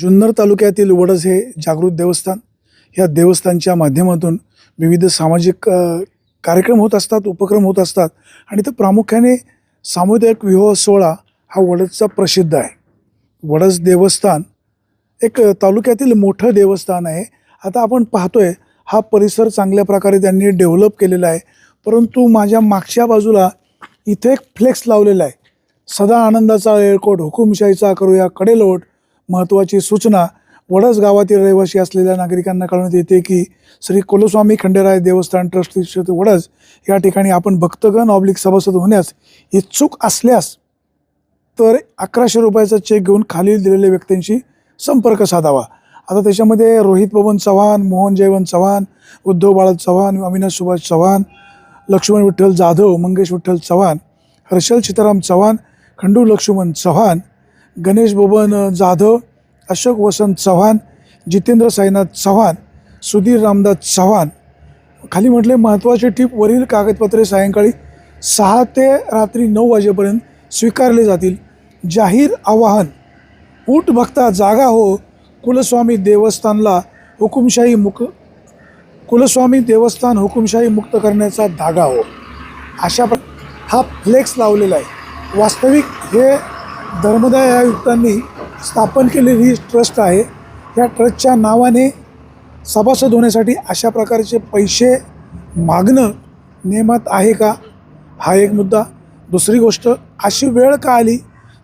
जुन्नर तालुक्यातील वडस हे जागृत देवस्थान. या देवस्थानच्या माध्यमातून विविध सामाजिक कार्यक्रम होत असतात उपक्रम होत असतात आणि तर प्रामुख्याने सामुदायिक विवाह सोहळा हा वडसचा प्रसिद्ध आहे. वडस देवस्थान एक तालुक्यातील मोठं देवस्थान आहे. आता आपण पाहतोय हा परिसर चांगल्या प्रकारे त्यांनी डेव्हलप केलेला आहे. परंतु माझ्या मागच्या बाजूला इथे एक फ्लेक्स लावलेला आहे. सदा आनंदाचा एअरकोट हुकुमशाहीचा करूया कडेलोट महत्त्वाची सूचना वडस गावातील रहिवासी असलेल्या नागरिकांना कळवण्यात येते की श्री कुलस्वामी खंडेराय देवस्थान ट्रस्ट क्षेत्र वडस या ठिकाणी आपण भक्तगण ऑब्लिक सभासद होण्यास इच्छुक असल्यास तर अकराशे रुपयाचा चेक घेऊन खालील दिलेल्या व्यक्तींशी संपर्क साधावा. आता त्याच्यामध्ये रोहित पवन चव्हाण मोहन जयवंत चव्हाण उद्धव बाळा चव्हाण अविनाश सुभाष चव्हाण लक्ष्मण विठ्ठल जाधव मंगेश विठ्ठल चव्हाण हर्षल सीताराम चव्हाण खंडू लक्ष्मण चव्हाण गणेश बबन जाधव अशोक वसंत चव्हाण जितेंद्र साईनाथ चव्हाण सुधीर रामदास चव्हाण. खाली म्हटले महत्त्वाचे टीप वरील कागदपत्रे सायंकाळी सहा ते रात्री नऊ वाजेपर्यंत स्वीकारले जातील. जाहीर आवाहन ऊट भक्ता जागा हो कुलस्वामी देवस्थानला हुकुमशाही मुक कुलस्वामी देवस्थान हुकुमशाही मुक्त करण्याचा धागा हो. अशा प्र हा फ्लेक्स लावलेला आहे. वास्तविक हे धर्मदाय आयुक्तांनी स्थापन केलेली ही ट्रस्ट आहे. या ट्रस्टच्या नावाने सभासद होण्यासाठी अशा प्रकारचे पैसे मागणं नियमात आहे का? हा एक मुद्दा. दुसरी गोष्ट अशी वेळ का आली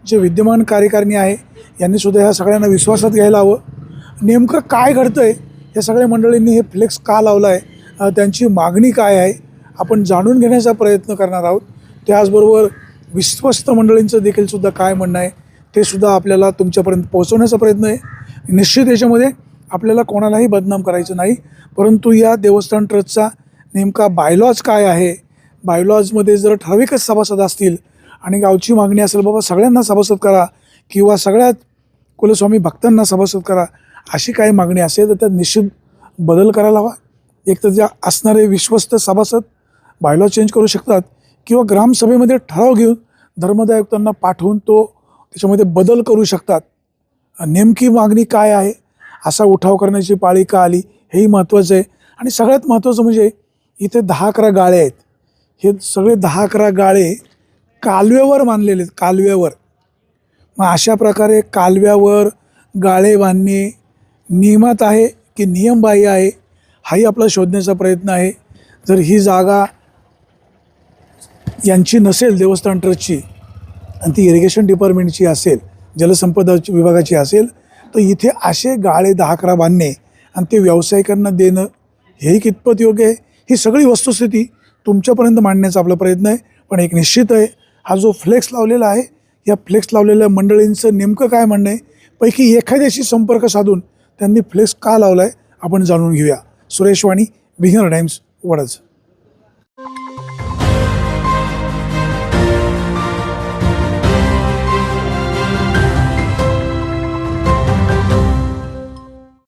जे विद्यमान कार्यकारिणी आहे? यांनीसुद्धा ह्या सगळ्यांना विश्वासात घ्यायला हवं. नेमकं काय घडतं आहे या सगळ्या मंडळींनी हे फ्लेक्स का लावला आहे त्यांची मागणी काय आहे? आपण जाणून घेण्याचा प्रयत्न करणार आहोत. त्याचबरोबर विश्वस्त मंडळींचं देखील सुद्धा काय म्हणणं आहे ते सुद्धा आपल्याला तुमच्यापर्यंत पोहोचवण्याचा प्रयत्न आहे. निश्चित याच्यामध्ये आपल्याला कोणालाही बदनाम करायचं नाही. परंतु या देवस्थान ट्रस्टचा नेमका बायलॉज काय आहे? बायलॉजमध्ये जर ठराविकच सभासद असतील आणि गावची मागणी असेल बाबा सगळ्यांना सभासद करा किंवा सगळ्यात कुलस्वामी भक्तांना सभासद करा अशी काही मागणी असेल तर त्यात निश्चित बदल करायला हवा. एक तर ज्या असणारे विश्वस्त सभासद बायलॉज चेंज करू शकतात किंवा ग्रामसभेमध्ये ठराव घेऊन धर्मदायुक्तांना पाठवून तो त्याच्यामध्ये बदल करू शकतात. नेमकी मागणी काय आहे? असा उठाव करण्याची पाळी का आली? हेही महत्त्वाचं आहे. आणि सगळ्यात महत्त्वाचं म्हणजे इथे दहा अकरा गाळे आहेत. हे सगळे दहा अकरा गाळे कालव्यावर बांधलेले आहेत कालव्यावर. मग अशा प्रकारे कालव्यावर गाळे बांधणे नियमात आहे की नियमबाह्य आहे? हाही आपला शोधण्याचा प्रयत्न आहे. जर ही जागा यांची नसेल देवस्थान ट्रस्टची आणि ती इरिगेशन डिपार्टमेंटची असेल जलसंपदा विभागाची असेल तर इथे असे गाळे दहा अकरा बांधणे आणि ते व्यावसायिकांना देणं हेही कितपत योग्य आहे? ही सगळी वस्तुस्थिती तुमच्यापर्यंत मांडण्याचा आपला प्रयत्न आहे. पण एक निश्चित आहे हा जो फ्लेक्स लावलेला आहे या फ्लेक्स लावलेल्या मंडळींचं नेमकं काय म्हणणं आहे? पैकी एखाद्याशी संपर्क साधून त्यांनी फ्लेक्स का लावला आहे आपण जाणून घेऊया. Suresh Wani beginner times वडज.